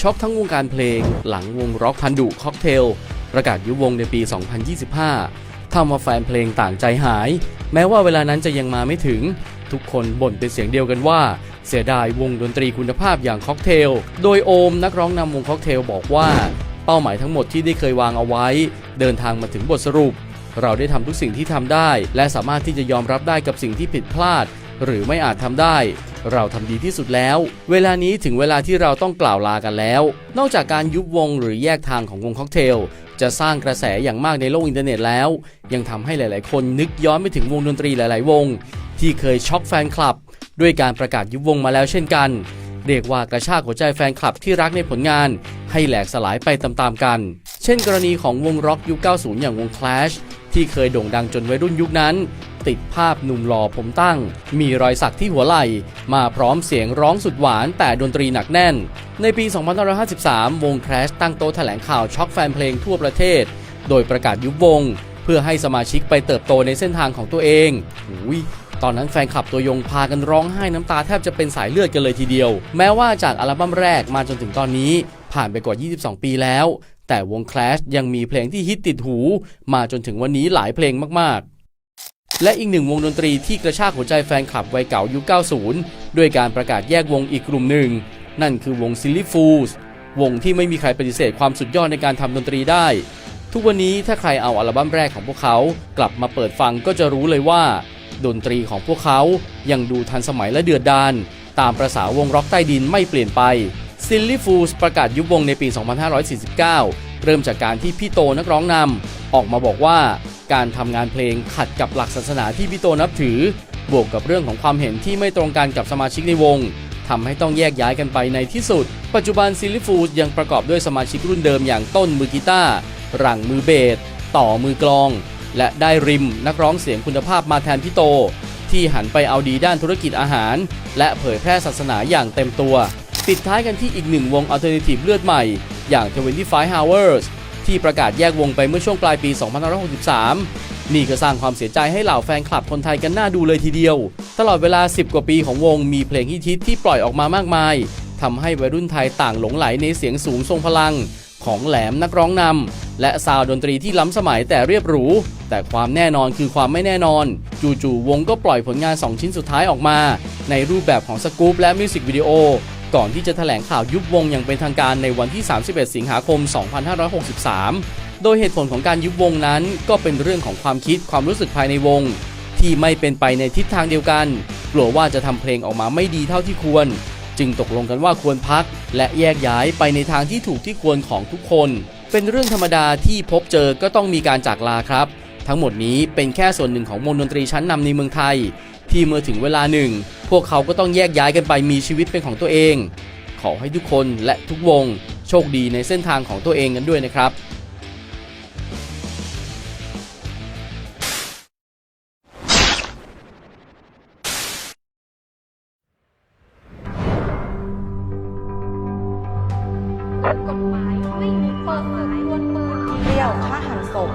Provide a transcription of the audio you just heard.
ช็อกทั้งวงการเพลง หลังวงร็อกพันดุค็อกเทล ประกาศยุบวงในปี 2025ทำเอาแฟนเพลงต่างใจหาย แม้ว่าเวลานั้นจะยังมาไม่ถึง ทุกคนบ่นเป็นเสียงเดียวกันว่า เสียดายวงดนตรีคุณภาพอย่างค็อกเทล โดยโอมนักร้องนำวงค็อกเทลบอกว่า เป้าหมายทั้งหมดที่ได้เคยวางเอาไว้ เดินทางมาถึงบทสรุป เราได้ทำทุกสิ่งที่ทำได้ และสามารถที่จะยอมรับได้กับสิ่งที่ผิดพลาด หรือไม่อาจทำได้ เราทำดีที่สุดแล้ว เวลานี้ถึงเวลาที่เราต้องกล่าวลากันแล้ว นอกจากการยุบวงหรือแยกทางของวงค็อกเทล จะสร้างกระแสอย่างมากในโลกอินเทอร์เน็ตแล้ว ยังทำให้หลาย ๆ คนนึกย้อนไปถึงวงดนตรีหลาย ๆ วง ที่เคยช็อกแฟนคลับ ด้วยการประกาศยุบวงมาแล้วเช่นกัน เรียกว่ากระชากหัวใจแฟนคลับที่รักในผลงาน ให้แหลกสลายไปตาม ๆ กัน เช่น กรณีของวงร็อกยุค 90 อย่างวง Clash ที่เคยโด่งดังจนวัยรุ่นยุคนั้น ติดภาพหนุ่มหล่อผมตั้ง มีรอยสักที่หัวไหล่ มาพร้อมเสียงร้องสุดหวานแต่ดนตรีหนักแน่น ในปี 2553 วง Clash ตั้งโต๊ะแถลงข่าวช็อกแฟนเพลงทั่วประเทศ โดยประกาศยุบวง เพื่อให้สมาชิกไปเติบโตในเส้นทางของตัวเองอุยตอนนั้นแฟนคลับตัวยงพากันร้องไห้น้ำตาแทบจะเป็นสายเลือดกันเลยทีเดียว แม้ว่าจากอัลบั้มแรกมาจนถึงตอนนี้ ผ่านไปกว่า 22 ปีแล้ว แต่วง Clash ยังมีเพลงที่ฮิตติดหู มาจนถึงวันนี้หลายเพลงมากๆ และอีกหนึ่งวงดนตรีที่กระชากหัวใจแฟนคลับวัยเก่ายุค 90 ด้วยการประกาศแยกวงอีกกลุ่มหนึ่ง นั่นคือวง Silly Fools วงที่ไม่มีใครปฏิเสธความสุดยอดในการทำดนตรีได้ ทุกวันนี้ถ้าใครเอาอัลบั้มแรกของพวกเขา กลับมาเปิดฟังก็จะรู้เลยว่า ดนตรีของพวกเขายังดูทันสมัยและเดือดดาลตามประษาวงร็อกใต้ดินไม่เปลี่ยนไป Silly Fools ประกาศยุบวงในปี 2549 เริ่มจากการที่พี่โตนักร้องนำออกมาบอกว่า การทำงานเพลงขัดกับหลักศาสนาที่พี่โตนับถือ บวกกับเรื่องของความเห็นที่ไม่ตรงกันกับสมาชิกในวงทำให้ต้องแยกย้ายกันไปในที่สุด ปัจจุบัน Silly Fools ยังประกอบด้วยสมาชิกรุ่นเดิมอย่างต้นมือกีตาร์หลังมือเบสต่อมือกลอง และได้ริมนักร้องเสียงคุณภาพมาแทนพี่โต ที่หันไปเอาดีด้านธุรกิจอาหาร และเผยแพร่ศาสนาอย่างเต็มตัว ปิดท้ายกันที่อีกหนึ่งวงอัลเทอร์เนทีฟเลือดใหม่ อย่าง 25 Hours ที่ประกาศแยกวงไปเมื่อช่วงปลายปี 2563 นี่ก็สร้างความเสียใจให้เหล่าแฟนคลับคนไทยกันน่าดูเลยทีเดียว ตลอดเวลา 10 กว่าปีของวงมีเพลงฮิตที่ปล่อยออกมามากมายทำให้วัยรุ่นไทยต่างหลงไหลในเสียงสูงทรงพลัง ของแหลมนักร้องนำและซาวด์ดนตรีที่ล้ำสมัยแต่เรียบหรู แต่ความแน่นอนคือความไม่แน่นอน จู่ๆวงก็ปล่อยผลงาน 2 ชิ้นสุดท้ายออกมา ในรูปแบบของสกู๊ปและมิวสิกวิดีโอ ก่อนที่จะแถลงข่าวยุบวงอย่างเป็นทางการในวันที่ 31 สิงหาคม 2563 โดยเหตุผลของการยุบวงนั้น ก็เป็นเรื่องของความคิดความรู้สึกภายในวง ที่ไม่เป็นไปในทิศทางเดียวกัน กลัวว่าจะทำเพลงออกมาไม่ดีเท่าที่ควร จึงตกลงกันว่าควรพัก และแยกย้ายไปในทางที่ถูกที่ควรของทุกคน เป็นเรื่องธรรมดาที่พบเจอก็ต้องมีการจากลาครับ ทั้งหมดนี้เป็นแค่ส่วนหนึ่งของวงดนตรีชั้นนำในเมืองไทย ที่เมื่อถึงเวลาหนึ่ง พวกเขาก็ต้องแยกย้ายกันไปมีชีวิตเป็นของตัวเอง ขอให้ทุกคนและทุกวง โชคดีในเส้นทางของตัวเองกันด้วยนะครับกฎหมายไม่มีเปิดเผยวนปืนเปรี้ยวฆ่าหันศพ